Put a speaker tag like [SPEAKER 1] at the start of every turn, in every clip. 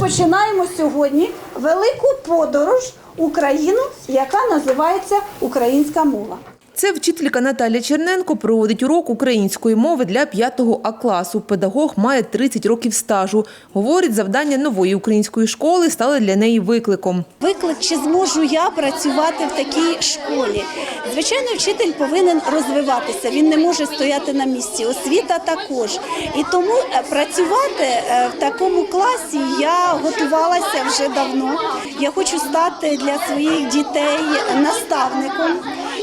[SPEAKER 1] починаємо сьогодні велику подорож Україну, яка називається Українська мова.
[SPEAKER 2] Це вчителька Наталя Черненко проводить урок української мови для 5 А класу. Педагог має 30 років стажу. Говорить, завдання нової української школи стали для неї викликом.
[SPEAKER 1] Виклик, чи зможу я працювати в такій школі? Звичайно, вчитель повинен розвиватися. Він не може стояти на місці. Освіта також. І тому е, працювати е, в такому класі я готувалася вже давно. Я хочу стати для своїх дітей наставником.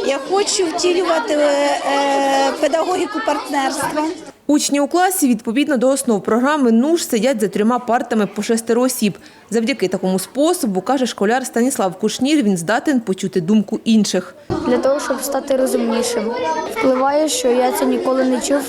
[SPEAKER 1] Я хочу втілювати е, е, педагогіку партнерства.
[SPEAKER 2] Учні у класі відповідно до основ програми НУШ сидять за трьома партами по шестеро осіб. Завдяки такому способу, каже школяр Станіслав Кушнір, він здатен почути думку інших.
[SPEAKER 3] для того, щоб стати розумнішим. Впливає, що я це ніколи не чув.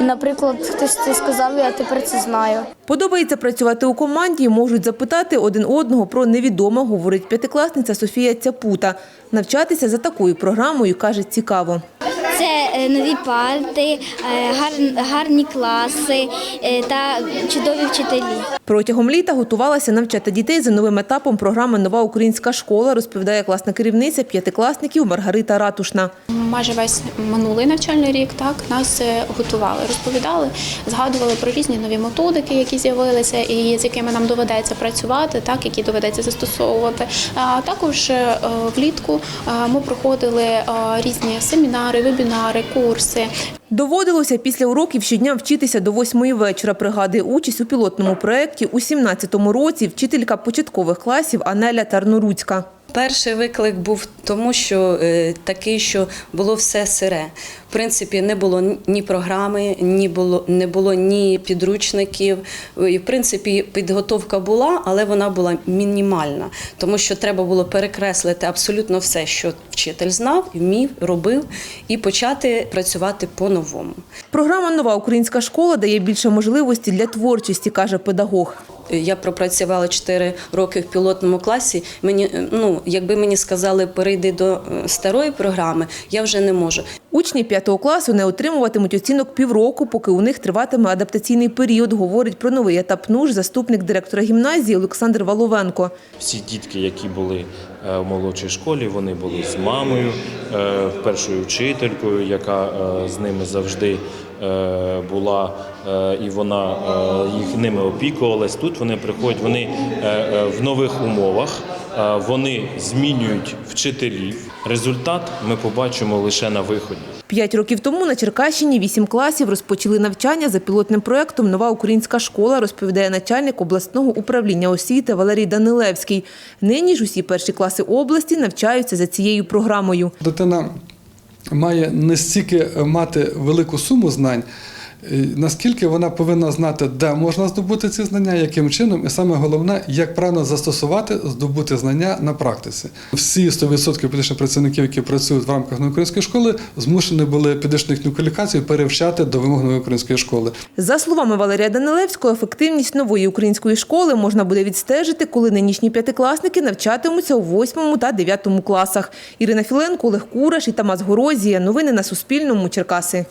[SPEAKER 3] Наприклад, хтось це сказав, я тепер це знаю.
[SPEAKER 2] Подобається працювати у команді, можуть запитати один одного про невідоме, говорить п'ятикласниця Софія Цяпута. Навчатися за такою програмою, каже, цікаво.
[SPEAKER 4] Е, нові парти, е, гарні класи е, та чудові вчителі.
[SPEAKER 2] Протягом літа готувалася навчати дітей за новим етапом програми Нова українська школа, розповідає класна керівниця п'ятикласників Маргарита Ратушна.
[SPEAKER 5] Майже весь минулий навчальний рік так нас готували, розповідали, згадували про різні нові методики, які з'явилися, і з якими нам доведеться працювати, так які доведеться застосовувати. А також влітку ми проходили різні семінари, вебінари, курси.
[SPEAKER 2] Доводилося після уроків щодня вчитися до восьмої вечора. Пригадує участь у пілотному проєкті у 17-му році вчителька початкових класів Анеля Тарноруцька.
[SPEAKER 6] Перший виклик був тому, що е, такий, що було все сире. В принципі, не було ні програми, ні було не було ні підручників. І в принципі, підготовка була, але вона була мінімальна, тому що треба було перекреслити абсолютно все, що вчитель знав, вмів, робив, і почати працювати по-новому.
[SPEAKER 2] Програма Нова українська школа дає більше можливості для творчості, каже педагог.
[SPEAKER 6] Я пропрацювала 4 роки в пілотному класі. Мені ну, якби мені сказали, перейди до е, старої програми, я вже не можу.
[SPEAKER 2] Учні 5 класу не отримуватимуть оцінок півроку, поки у них триватиме адаптаційний період, говорить про новий етап НУЖ, заступник директора гімназії Олександр Валовенко.
[SPEAKER 7] Всі дітки, які були е, в молодшій школі, вони були з мамою, е, першою вчителькою, яка е, з ними завжди е, була, е, і вона е, їх ними опікувалась. Тут вони приходять, вони е, е, в нових умовах, е, вони змінюють вчителів. Результат ми побачимо лише на виході.
[SPEAKER 2] П'ять років тому на Черкащині вісім класів розпочали навчання за пілотним проєктом Нова українська школа, розповідає начальник обласного управління освіти Валерій Данилевський. Нині ж усі перші класи області навчаються за цією програмою.
[SPEAKER 8] Дитина має не стільки мати велику суму знань, е, наскільки вона повинна знати, де можна здобути ці знання, яким чином, і саме головне, як правильно застосувати, здобути знання на практиці. Всі 100% педагогічних працівників, які працюють в рамках нової української школи, змушені були педагогічну їхню кваліфікацію перевчати до вимог нової української школи.
[SPEAKER 2] За словами Валерія Данилевського, ефективність нової української школи можна буде відстежити, коли нинішні п'ятикласники навчатимуться у восьмому та дев'ятому класах. Ірина Філенко, Олег Кураш і Тамас Горозія. Новини на Суспільному. Черкаси.